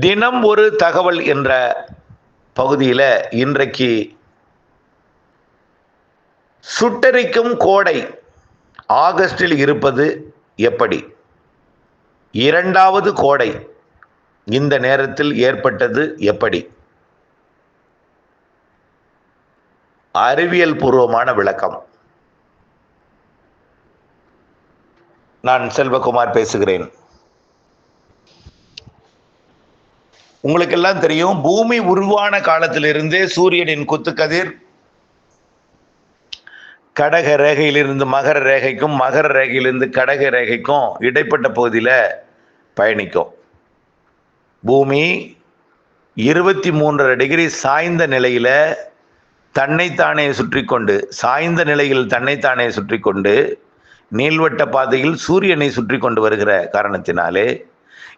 தினம் ஒரு தகவல் என்ற பகுதியில் இன்றைக்கு சுட்டரிக்கும் கோடை ஆகஸ்டில் இருப்பது எப்படி? இரண்டாவது கோடை இந்த நேரத்தில் ஏற்பட்டது எப்படி? அறிவியல் பூர்வமான விளக்கம். நான் செல்வகுமார் பேசுகிறேன். உங்களுக்கெல்லாம் தெரியும் பூமி உருவான காலத்திலிருந்தே சூரியனின் குத்துக்கதிர் கடக ரேகையிலிருந்து மகர ரேகைக்கும் மகர ரேகையிலிருந்து கடக ரேகைக்கும் இடைப்பட்ட பகுதியில் பயணிக்கும். பூமி இருபத்தி மூன்றரை டிகிரி சாய்ந்த நிலையில் தன்னைத்தானே சுற்றி கொண்டு சாய்ந்த நிலையில் தன்னைத்தானே சுற்றி கொண்டு நீள்வட்ட பாதையில் சூரியனை சுற்றி கொண்டு வருகிற காரணத்தினாலே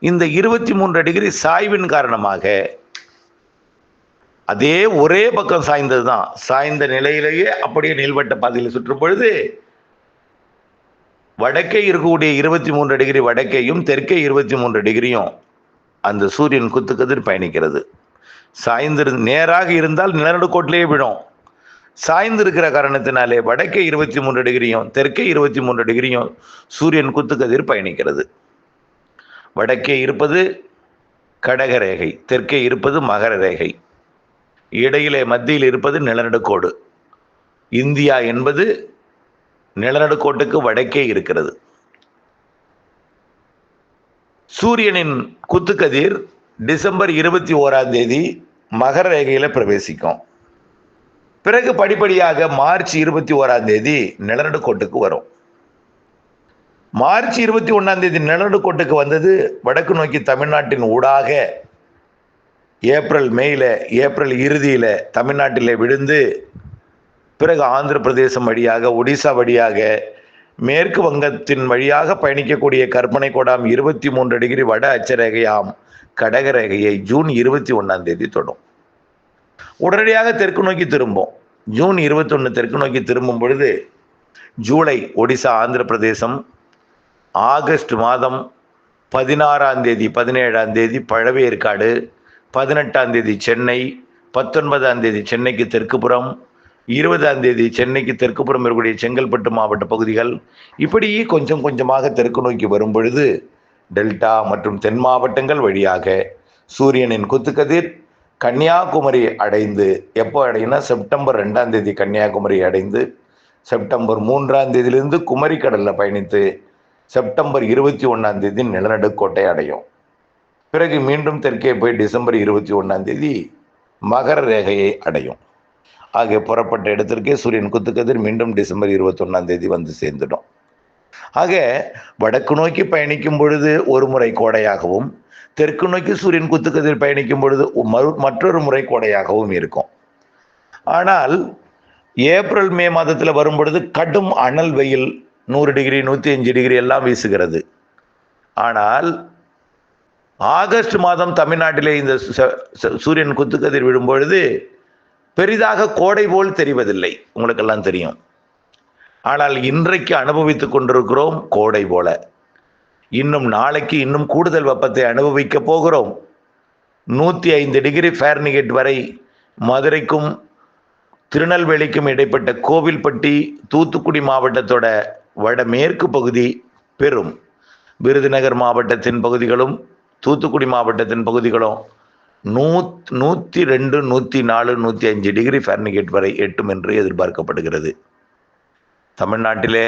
இந்த இருபத்தி மூன்று டிகிரி சாய்வின் காரணமாக அதே ஒரே பக்கம் சாய்ந்தது தான் சாய்ந்த நிலையிலேயே அப்படியே நீள்வட்ட பாதையில் சுற்றும் பொழுது வடக்கே இருக்கக்கூடிய இருபத்தி மூன்று டிகிரி வடக்கேயும் தெற்கே இருபத்தி மூன்று டிகிரியும் அந்த சூரியன் குத்துக்கதிர் பயணிக்கிறது. சாய்ந்திரு நேராக இருந்தால் நிலநடுக்கோட்டிலேயே விடும் சாய்ந்திருக்கிற காரணத்தினாலே வடக்கே இருபத்தி மூன்று டிகிரியும் தெற்கே இருபத்தி மூன்று டிகிரியும் சூரியன் குத்துக்கதிர் பயணிக்கிறது. வடக்கே இருப்பது கடக ரேகை தெற்கே இருப்பது மகர ரேகை இடையிலே மத்தியில் இருப்பது நிலநடுக்கோடு. இந்தியா என்பது நிலநடுக்கோட்டுக்கு வடக்கே இருக்கிறது. சூரியனின் குத்துக்கதிர் டிசம்பர் இருபத்தி ஓராம் தேதி மகர ரேகையில் பிரவேசிக்கும். பிறகு படிப்படியாக மார்ச் இருபத்தி ஓராம் தேதி நிலநடுக்கோட்டுக்கு வரும். மார்ச் இருபத்தி ஒன்றாம் தேதி நிலநடுக்கோட்டுக்கு வந்தது வடக்கு நோக்கி தமிழ்நாட்டின் ஊடாக. ஏப்ரல் மேயில் ஏப்ரல் இறுதியில் தமிழ்நாட்டில் விழுந்து பிறகு ஆந்திர பிரதேசம் வழியாக ஒடிசா வழியாக மேற்கு வங்கத்தின் வழியாக பயணிக்கக்கூடிய கற்பனை கோடாம் இருபத்தி மூன்று டிகிரி வட அச்சரேகையாம் கடகரேகையை ஜூன் இருபத்தி ஒன்றாம் தேதி தொடும். உடனடியாக தெற்கு நோக்கி திரும்பும். ஜூன் இருபத்தொன்று தெற்கு நோக்கி திரும்பும் பொழுது ஜூலை ஒடிசா ஆந்திர பிரதேசம் ஆகஸ்ட் மாதம் பதினாறாம் தேதி பதினேழாம் தேதி பழவேற்காடு பதினெட்டாம் தேதி சென்னை பத்தொன்பதாம் தேதி சென்னைக்கு தெற்குப்புறம் இருபதாம் தேதி சென்னைக்கு தெற்குப்புறம் இருக்கக்கூடிய செங்கல்பட்டு மாவட்ட பகுதிகள் இப்படி கொஞ்சம் கொஞ்சமாக தெற்கு நோக்கி வரும் பொழுது டெல்டா மற்றும் தென் மாவட்டங்கள் வழியாக சூரியனின் குத்துக்கதிர் கன்னியாகுமரி அடைந்து எப்போ அடையினா செப்டம்பர் ரெண்டாம் தேதி கன்னியாகுமரி அடைந்து செப்டம்பர் மூன்றாம் தேதியிலிருந்து குமரி கடலில் பயணித்து செப்டம்பர் இருபத்தி ஒன்றாம் தேதி நிலநடுக்கோட்டை அடையும். பிறகு மீண்டும் தெற்கே போய் டிசம்பர் இருபத்தி ஒன்றாம் தேதி மகர ரேகையை அடையும். ஆகிய புறப்பட்ட இடத்திற்கே சூரியன் குத்துக்கதிர் மீண்டும் டிசம்பர் இருபத்தொன்னாம் தேதி வந்து சேர்ந்துடும். ஆக வடக்கு நோக்கி பயணிக்கும் பொழுது ஒரு முறை கோடையாகவும் தெற்கு நோக்கி சூரியன் குத்துக்கதிர் பயணிக்கும் பொழுது மறு மற்றொரு முறை கோடையாகவும் இருக்கும். ஆனால் ஏப்ரல் மே மாதத்தில் வரும் பொழுது கடும் அனல் வெயில் நூறு டிகிரி நூற்றி அஞ்சு டிகிரி எல்லாம் வீசுகிறது. ஆனால் ஆகஸ்ட் மாதம் தமிழ்நாட்டிலே இந்த சூரியன் குத்துக்கதிர் விழும்பொழுது பெரிதாக கோடை போல் தெரிவதில்லை. உங்களுக்கெல்லாம் தெரியும். ஆனால் இன்றைக்கு அனுபவித்துக் கொண்டிருக்கிறோம் கோடை போல. இன்னும் நாளைக்கு இன்னும் கூடுதல் வெப்பத்தை அனுபவிக்க போகிறோம். நூற்றி ஐந்து டிகிரி ஃபேர்னிகேட் வரை மதுரைக்கும் திருநெல்வேலிக்கும் இடைப்பட்ட கோவில்பட்டி தூத்துக்குடி மாவட்டத்தோட வடமேற்கு பகுதி பெறும். விருதுநகர் மாவட்டத்தின் பகுதிகளும் தூத்துக்குடி மாவட்டத்தின் பகுதிகளும் நூத் நூற்றி ரெண்டு நூற்றி நாலு நூற்றி அஞ்சு டிகிரி ஃபேர்னிகேட் வரை எட்டும் என்று எதிர்பார்க்கப்படுகிறது. தமிழ்நாட்டிலே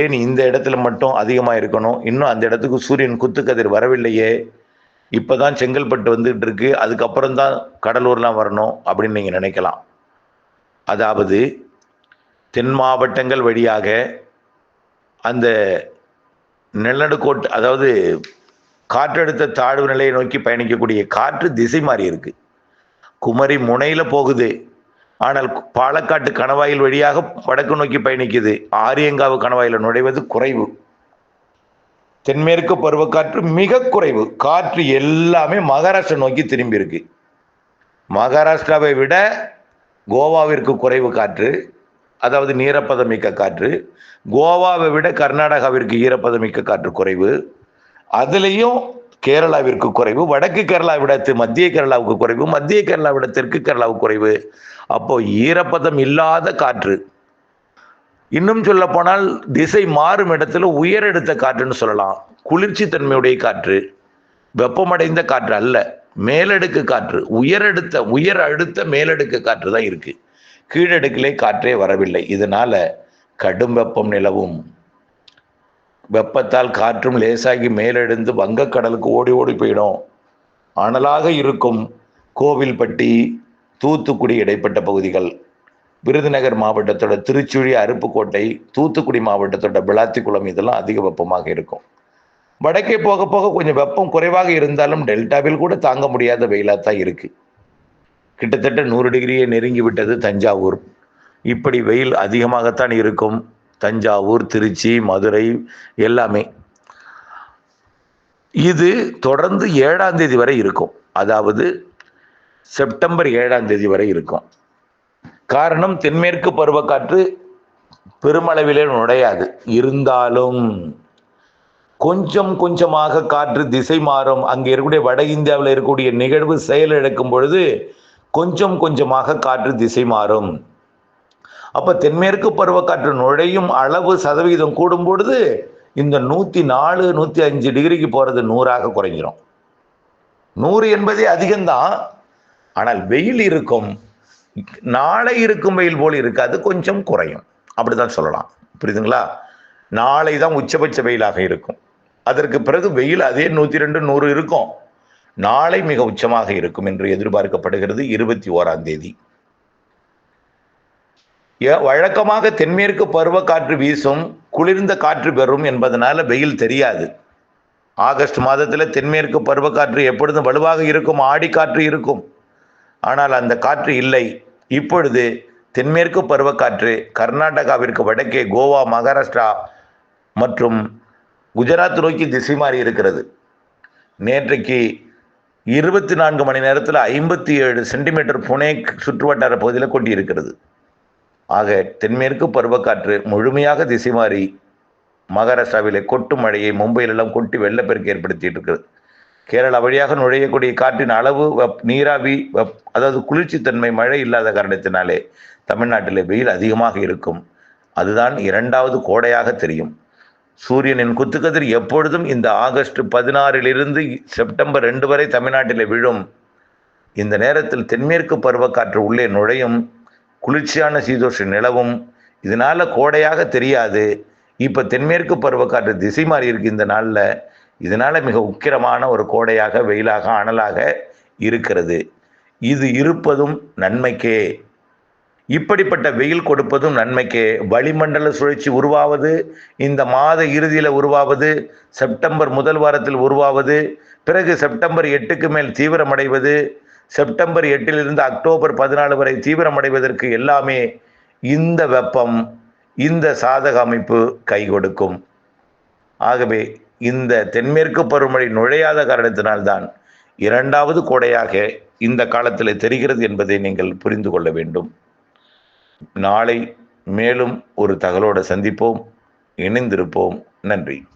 ஏன் இந்த இடத்துல மட்டும் அதிகமாக இருக்கணும்? இன்னும் அந்த இடத்துக்கு சூரியன் குத்துக்கதிர் வரவில்லையே. இப்போ தான் செங்கல்பட்டு வந்துகிட்டு இருக்கு. அதுக்கப்புறம் தான் கடலூர்லாம் வரணும் அப்படின்னு நீங்கள் நினைக்கலாம். அதாவது தென் மாவட்டங்கள் வழியாக அந்த நிலநடுக்கோட்டு அதாவது காற்றழுத்த தாழ்வு நிலையை நோக்கி பயணிக்கக்கூடிய காற்று திசை மாறி இருக்கு. குமரி முனையில் போகுது. ஆனால் பாலக்காட்டு கணவாயில் வழியாக வடக்கு நோக்கி பயணிக்குது. ஆரியங்காவு கணவாயில் நுழைவது குறைவு. தென்மேற்கு பருவக்காற்று மிக குறைவு. காற்று எல்லாமே மகாராஷ்டிரா நோக்கி திரும்பி இருக்கு. மகாராஷ்டிராவை விட கோவாவிற்கு குறைவு காற்று. அதாவது நீரப்பதமிக்க காற்று கோவாவை விட கர்நாடகாவிற்கு ஈரப்பதமிக்க காற்று குறைவு அதுலேயும் கேரளாவிற்கு குறைவு வடக்கு கேரளாவிடத்து மத்திய கேரளாவுக்கு குறைவு மத்திய கேரளாவிட தெற்கு கேரளாவுக்கு குறைவு. அப்போ ஈரப்பதம் இல்லாத காற்று. இன்னும் சொல்ல போனால் திசை மாறும் இடத்துல உயரெடுத்த காற்றுன்னு சொல்லலாம். குளிர்ச்சி தன்மையுடைய காற்று வெப்பமடைந்த காற்று அல்ல மேலடுக்கு காற்று உயரெடுத்த உயர் அடுத்த மேலடுக்கு காற்று தான் இருக்குது கீழடுக்கிலே காற்றே வரவில்லை. இதனால கடும் வெப்பம் நிலவும். வெப்பத்தால் காற்றும் லேசாகி மேலெழுந்து வங்கக்கடலுக்கு ஓடி ஓடி போயிடும். அனலாக இருக்கும் கோவில்பட்டி தூத்துக்குடி இடைப்பட்ட பகுதிகள். விருதுநகர் மாவட்டத்தோட திருச்சுழி அருப்புக்கோட்டை தூத்துக்குடி மாவட்டத்தோட விளாத்திக்குளம் இதெல்லாம் அதிக வெப்பமாக இருக்கும். வடக்கே போக போக கொஞ்சம் வெப்பம் குறைவாக இருந்தாலும் டெல்டாவில் கூட தாங்க முடியாத வெயிலாக தான் இருக்குது கிட்டத்தட்ட நூறு டிகிரியை நெருங்கி விட்டது தஞ்சாவூர். இப்படி வெயில் அதிகமாகத்தான் இருக்கும். தஞ்சாவூர் திருச்சி மதுரை எல்லாமே. இது தொடர்ந்து ஏழாம் தேதி வரை இருக்கும். அதாவது செப்டம்பர் ஏழாம் தேதி வரை இருக்கும். காரணம் தென்மேற்கு பருவக்காற்று பெருமளவிலே நுழையாது. இருந்தாலும் கொஞ்சம் கொஞ்சமாக காற்று திசை மாறும். அங்கே இருக்கக்கூடிய வட இந்தியாவில் இருக்கக்கூடிய நிகழ்வு செயலிழக்கும் பொழுது கொஞ்சம் கொஞ்சமாக காற்று திசை மாறும். அப்போ தென்மேற்கு பருவக்காற்று நுழையும் அளவு சதவீதம் கூடும் பொழுது இந்த நூற்றி நாலு நூற்றி அஞ்சு டிகிரிக்கு போகிறது நூறாக குறைஞ்சிரும். நூறு என்பதே அதிகம்தான். ஆனால் வெயில் இருக்கும். நாளை இருக்கும் வெயில் போல் இருக்காது கொஞ்சம் குறையும். அப்படிதான் சொல்லலாம். புரியுதுங்களா? நாளை தான் உச்சபட்ச வெயிலாக இருக்கும். அதற்கு பிறகு வெயில் அதே நூற்றி ரெண்டு நூறு இருக்கும். நாளை மிக உச்சமாக இருக்கும் என்று எதிர்பார்க்கப்படுகிறது இருபத்தி ஓராம் தேதி. ஏ- வழக்கமாக தென்மேற்கு பருவக்காற்று வீசும் குளிர்ந்த காற்று பெறும் என்பதனால வெயில் தெரியாது. ஆகஸ்ட் மாதத்தில் தென்மேற்கு பருவக்காற்று எப்பொழுதும் வலுவாக இருக்கும் ஆடிக்காற்று இருக்கும். ஆனால் அந்த காற்று இல்லை. இப்பொழுது தென்மேற்கு பருவக்காற்று கர்நாடகாவிற்கு வடக்கே கோவா மகாராஷ்டிரா மற்றும் குஜராத் நோக்கி திசை மாறி இருக்கிறது. நேற்றைக்கு இருபத்தி நான்கு மணி நேரத்தில் ஐம்பத்தி ஏழு சென்டிமீட்டர் புனே சுற்றுவட்டார பகுதியில் கொட்டியிருக்கிறது. ஆக தென்மேற்கு பருவக்காற்று முழுமையாக திசை மாறி மகாராஷ்டிராவிலே கொட்டு மழையை மும்பையிலெல்லாம் கொட்டி வெள்ளப்பெருக்கு ஏற்படுத்திட்டு இருக்கிறது கேரளா வழியாக நுழையக்கூடிய காற்றின் அளவு வெப் நீராவி வெப் அதாவது குளிர்ச்சித்தன்மை மழை இல்லாத காரணத்தினாலே தமிழ்நாட்டிலே வெயில் அதிகமாக இருக்கும். அதுதான் இரண்டாவது கோடையாக தெரியும். சூரியனின் குத்துக்கதிர் எப்பொழுதும் இந்த ஆகஸ்ட் பதினாறிலிருந்து செப்டம்பர் ரெண்டு வரை தமிழ்நாட்டில் விழும். இந்த நேரத்தில் தென்மேற்கு பருவக்காற்று உள்ளே நுழையும். குளிர்ச்சியான சீதோஷ நிலவும். இதனால் கோடையாக தெரியாது. இப்போ தென்மேற்கு பருவக்காற்று திசை மாறி இருக்கு இந்த நாளில். இதனால் மிக உக்கிரமான ஒரு கோடையாக வெயிலாக அனலாக இருக்கிறது. இது இருப்பதும் நன்மைக்கே. இப்படிப்பட்ட வெயில் கொடுப்பதும் நன்மைக்கே. வளிமண்டல சுழற்சி உருவாவது இந்த மாத இறுதியில் உருவாவது செப்டம்பர் முதல் வாரத்தில் உருவாவது பிறகு செப்டம்பர் எட்டுக்கு மேல் தீவிரமடைவது செப்டம்பர் எட்டிலிருந்து அக்டோபர் பதினாலு வரை தீவிரமடைவதற்கு எல்லாமே இந்த வெப்பம் இந்த சாதக அமைப்பு கை கொடுக்கும். ஆகவே இந்த தென்மேற்கு பருவமழை நுழையாத காரணத்தினால்தான் இரண்டாவது கோடையாக இந்த காலத்தில் தெரிகிறது என்பதை நீங்கள் புரிந்து கொள்ள வேண்டும். நாளை மேலும் ஒரு தகவலோடு சந்திப்போம். இணைந்திருப்போம். நன்றி.